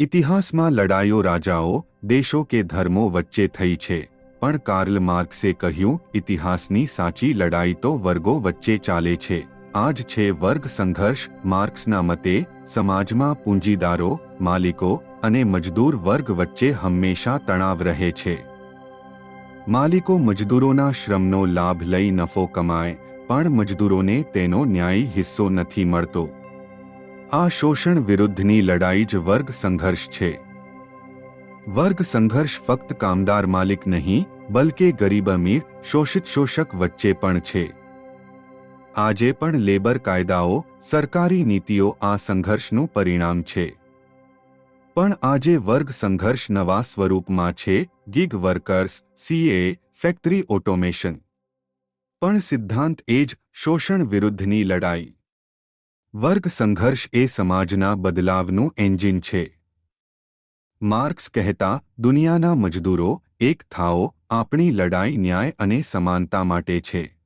ઇતિહાસમાં લડાઈઓ રાજાઓ દેશો કે ધર્મો વચ્ચે થઈ છે. પણ કાર્લ માર્ક્સે કહ્યું, ઇતિહાસની સાચી લડાઈ તો વર્ગો વચ્ચે ચાલે છે. આ જ છે વર્ગ સંઘર્ષ. માર્ક્સના મતે, સમાજમાં પૂંજીદારો, માલિકો અને મજદૂર વર્ગ વચ્ચે હંમેશા તણાવ રહે છે. માલિકો મજદૂરોના શ્રમનો લાભ લઈ નફો કમાય, પણ મજદૂરોને તેનો ન્યાયી હિસ્સો નથી મળતો. આ શોષણ વિરુદ્ધની લડાઈ જ વર્ગ સંઘર્ષ છે. વર્ગ સંઘર્ષ ફક્ત કામદાર માલિક નહીં, બલકે ગરીબ અમીર, શોષિત શોષક વચ્ચે પણ છે. આજે પણ લેબર કાયદાઓ, સરકારી નીતિઓ આ સંઘર્ષનું પરિણામ છે. પણ આજે વર્ગ સંઘર્ષ નવા સ્વરૂપમાં છે, gig workers, CA, factory automation. પણ સિદ્ધાંત એ જ શોષણ વિરુદ્ધની લડાઈ. વર્ગ સંઘર્ષ એ સમાજના બદલાવનું એન્જિન છે. માર્ક્સ કહેતા, દુનિયાના મજદૂરો, એક થાઓ, આપણી લડાઈ ન્યાય અને સમાનતા માટે છે.